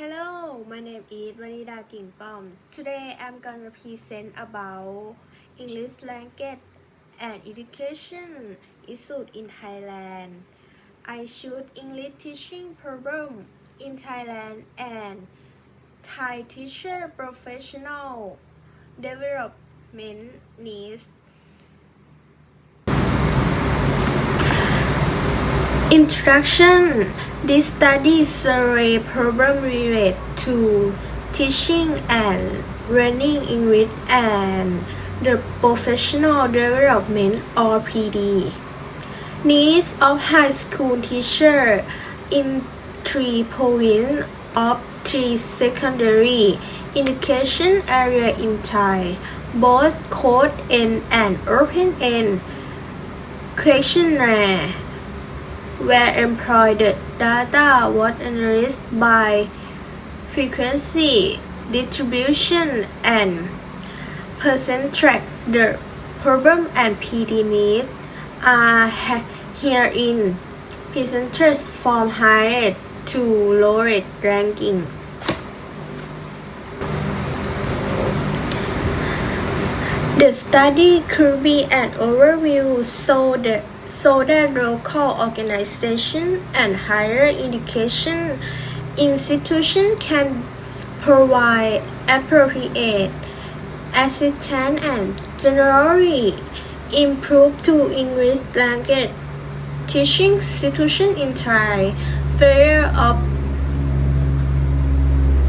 Hello, my name is Vanida Kingpom. Today I'm gonna present about English language and education issues in Thailand. I choose English teaching problem in Thailand and Thai teacher professional development needs. Introduction This study survey problem related to teaching and learning English and the professional development or PD. Needs of high school teacher in three provinces of three secondary education area in Thai, both code end and open end questionnaire where employed data was analyzed by frequency distribution and percent track the problem and PD needs are herein presented from highest to lowest ranking. The study could be an overview so that, so that local organization and higher education institution can provide appropriate assistance and generally improve to English language teaching situation in Thai. Failure of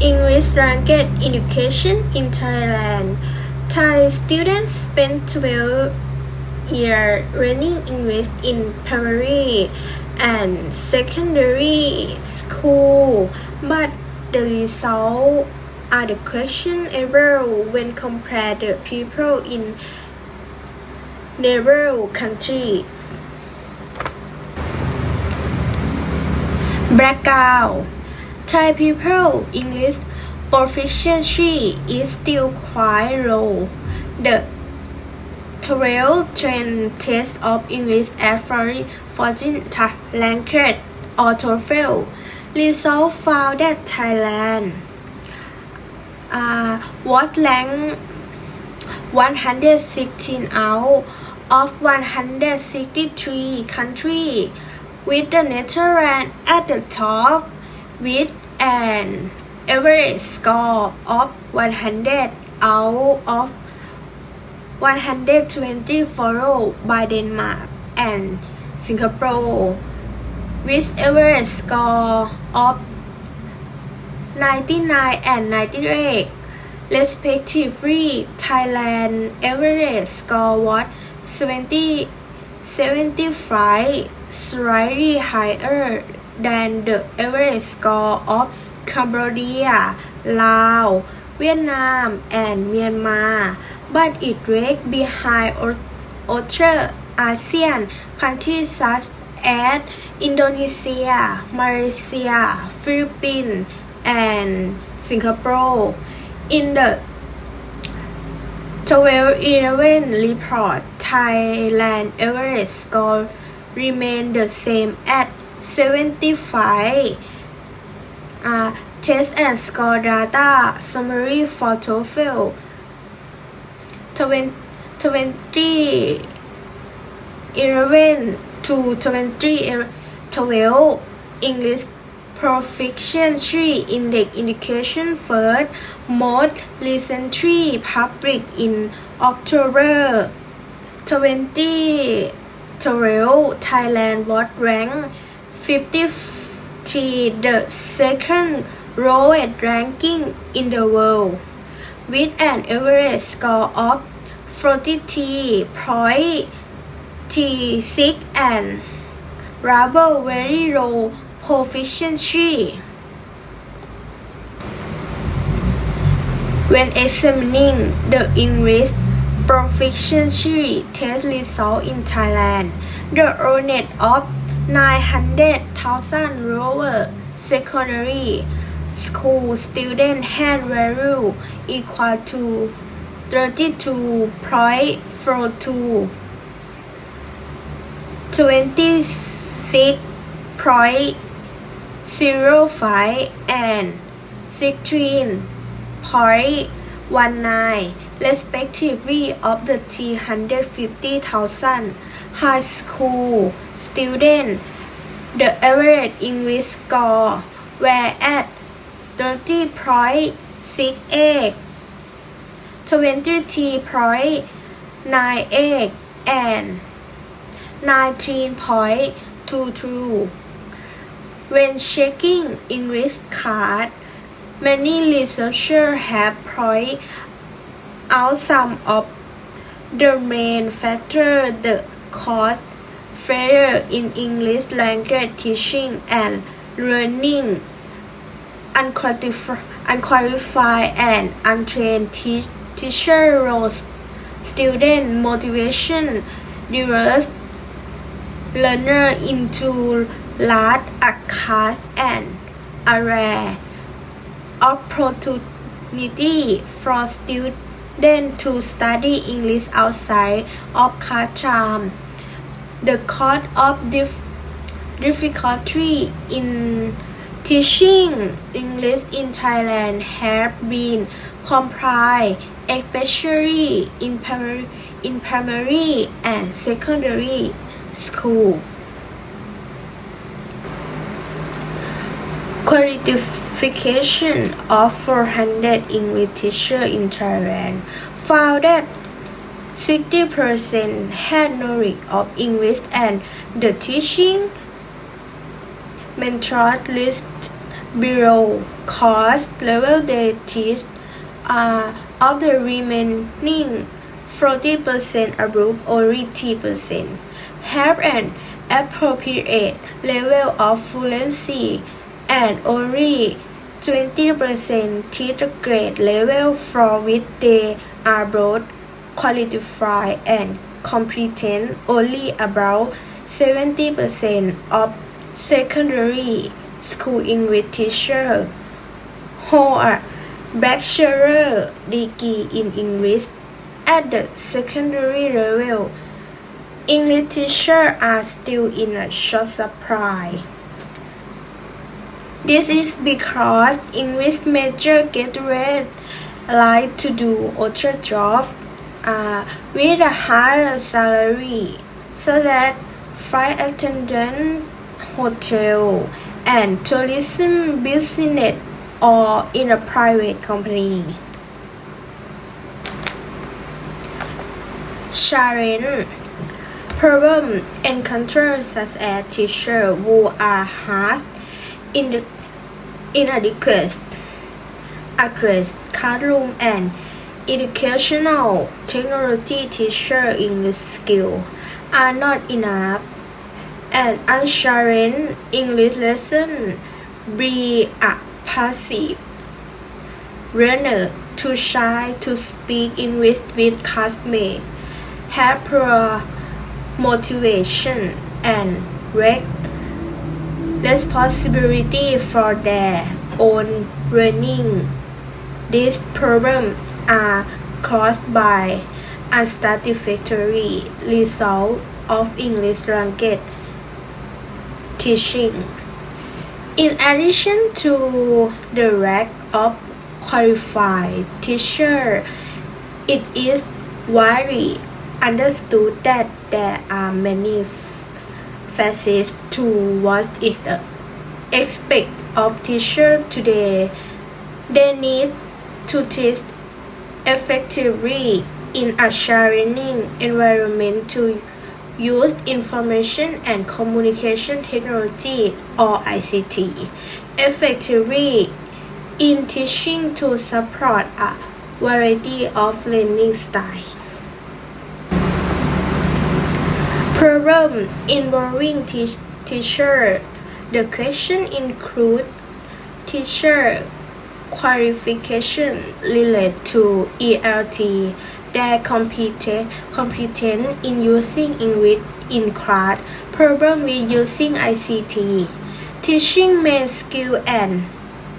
English language education in Thailand. Thai students spend 12 years learning English in primary and secondary school, but the results are the questionable when compared to people in neighbor country. Background Thai people English proficiency is still quite low. The 12 trend test of English at 14 language or TOEFL result found that Thailand. Uh, was ranked 116 out of 163 countries with the Netherlands at the top with an average score of 100 out of 120 followed by Denmark and Singapore with average score of 99 and 98 respectively. Thailand average score was 70 75 slightly higher than the average score of Cambodia, Laos, Vietnam, and Myanmar, but it lagged behind other ASEAN countries such as Indonesia, Malaysia, Philippines, and Singapore. In the 1211 report, Thailand average score remained the same at 75. Uh, test and score data summary for TOEFL 20, 2011 to 2012 English Proficiency Index Indication First most recently published in October. 2012 Thailand was ranked 50 the second lowest ranking in the world with an average score of 43.36 and rather very low proficiency. When examining the English proficiency test result in Thailand, the earned of 900,000 lower secondary school students had value equal to 32.42 26.05 and 16.19 respectively of the 350,000 high school students. The average English score were at 30.68, 23.98 and 19.22. When checking English card, many researchers have pointed out some of the main factors that cause failure in English language teaching and learning. Unqualified, and untrained teach, teacher roles, student motivation, diverse learner into large class and array opportunity for students to study English outside of classroom. The cause of dif- difficulty in teaching English in Thailand have been comprised especially in primary, in primary and secondary school. Qualification hmm. of 400 English teachers in Thailand found that 60% had knowledge of English and the teaching method list below course level they teach are of the remaining 40% above or 80% have an appropriate level of fluency and only 20% teach the grade level from which they are both qualified and competent. Only about 70% of secondary school English teachers hold a bachelor degree in English at the secondary level. English teachers are still in a short supply. This is because English major get red like to do other jobs uh, with a higher salary, so that flight attendant, hotel, and tourism business or in a private company. Sharon. Hmm. Problem encountered such as teachers who are hard in the inadequate accurate classroom and educational technology teacher English skill are not enough. And unsharing English lesson be a passive learner too shy to speak English with classmates have poor motivation and lack responsibility for their own learning. These problems are caused by unsatisfactory results of English language teaching. In addition to the lack of qualified teachers, it is widely understood that there are many facets to what is the expect of teachers today. They need to teach effectively in a sharing environment to use information and communication technology or ICT effectively in teaching to support a variety of learning styles. Problem involving teach, teacher. The question include teacher qualification related to ELT, their competence, competence in using English in class, problem with using ICT, teaching main skill and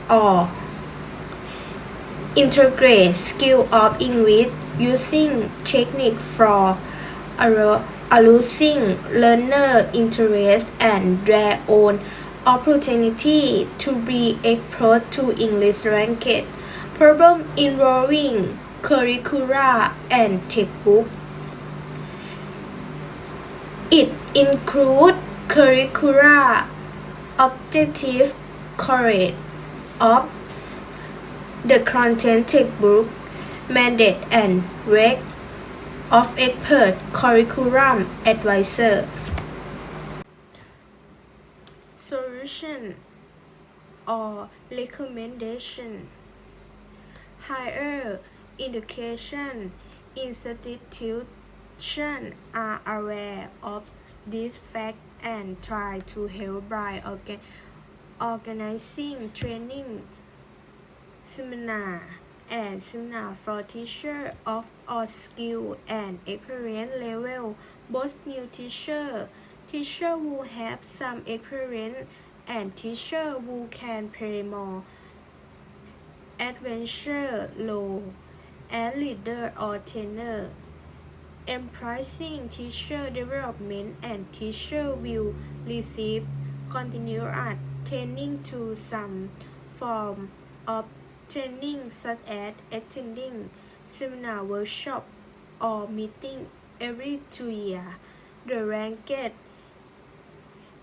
or integrate skill of English using technique for arousing learner interest and their own opportunity to be exposed to English language, problem involving curricula and textbook. It includes curricula, objective correct of the content textbook, mandate and reg of expert curriculum advisor. Solution or recommendation Higher education institutions are aware of this fact and try to help by orga- organizing training seminar and seminar for teachers of all skill and experience level, both new teacher, teacher who have some experience, and teacher who can play more adventure role as leader or trainer. Embracing teacher development and teacher will receive continuous training to some form of training such as attending seminar workshop or meeting every two years. The Ranked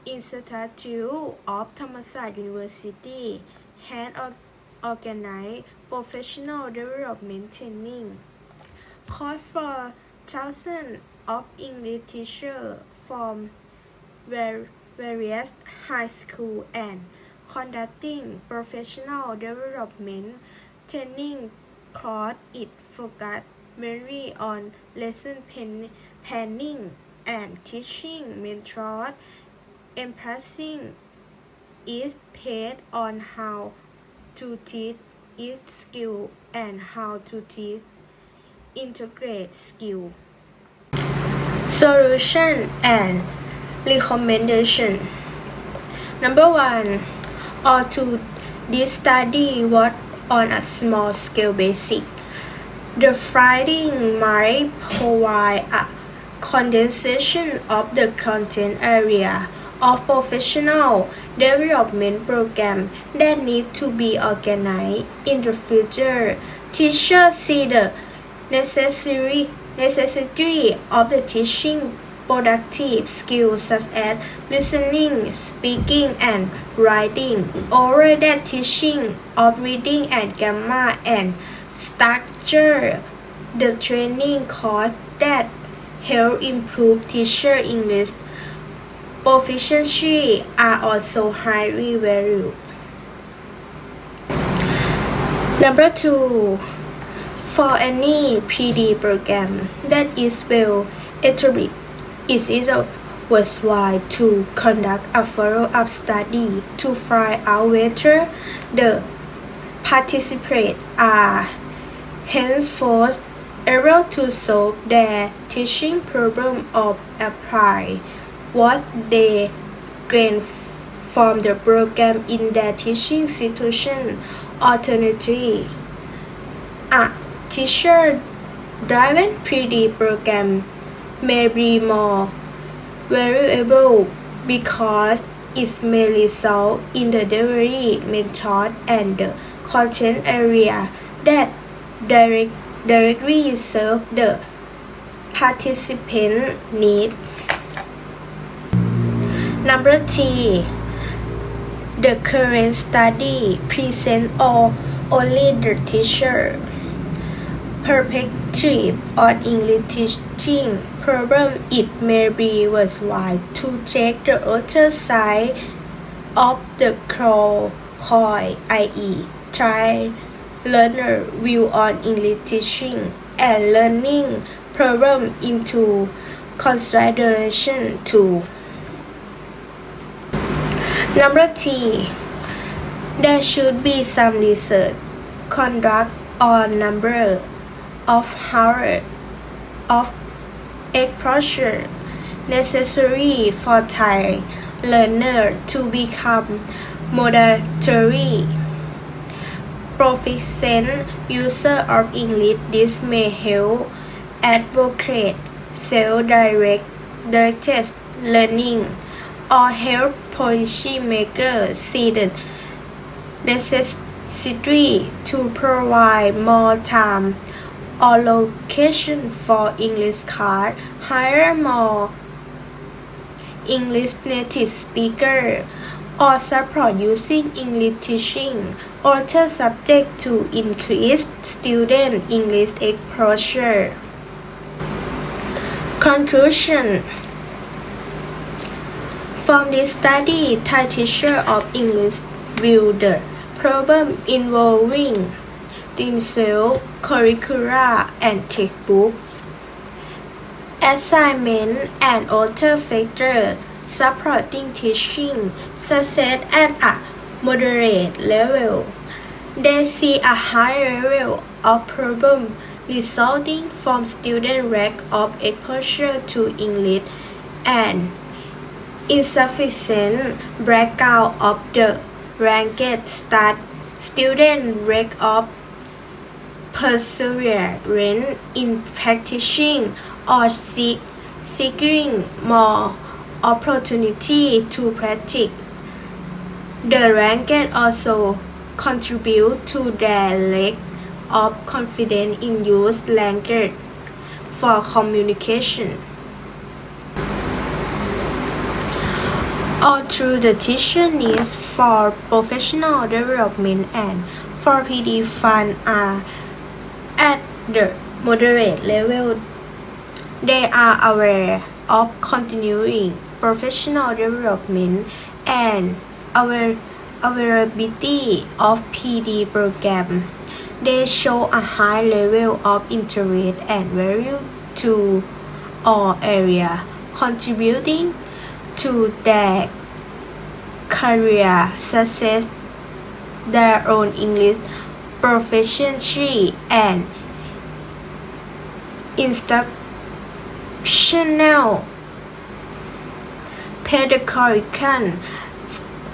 Institute of Thammasat University has or- organized professional development training. Course for thousands of English teachers from various high schools and conducting professional development training course. It focus mainly on lesson plan- planning and teaching methods. Emphasizing is paid on how to teach each skill and how to teach integrate skill. Solution and recommendation. Number one or to this study what on a small scale basic. The finding might provide a condensation of the content area of professional development program that need to be organized in the future. Teachers see the necessary necessity of the teaching productive skills such as listening, speaking, and writing, over that teaching of reading and grammar and structure the training course that help improve teacher English proficiency are also highly valued. Number two, for any PD program that is well established, it is worthwhile to conduct a follow-up study to find out whether the participants are henceforth able to solve their teaching problem or apply what they gain from the program in their teaching situation. Alternatively, a teacher-driven PD program may be more valuable because it may result in the delivery method and the content area that direct, directly serve the participant need. Number three, the current study present all only the teacher perspective on English teaching problem. It may be worthwhile to take the other side of the coin, i.e., try learner view on English teaching and learning problem into consideration too. Number three, there should be some research conduct on number of hours of exposure necessary for Thai learner to become moderately proficient user of English. This may help advocate self-directed learning or help policymakers see the necessity to provide more time. Allocation for English class, hire more English native speaker, or support using English teaching. Other subject to increase student English exposure. Conclusion From this study, Thai teacher of English view the problem involving themselves, curricula, and textbook. Assignment and other factors supporting teaching success at a moderate level. They see a high level of problem resulting from student lack of exposure to English and insufficient breakout of the ranked start student lack of perseverance in practicing or seek, seeking more opportunity to practice. The ranked also contribute to their lack of confidence in use language for communication. All through the teacher needs for professional development and for PD fund are at the moderate level. They are aware of continuing professional development and availability of PD program. They show a high level of interest and value to all areas, contributing to their career success, their own English proficiency, and instructional pedagogical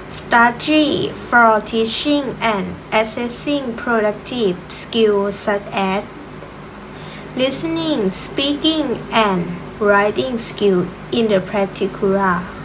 strategy for teaching and assessing productive skills such as listening, speaking, and writing skills in the particular.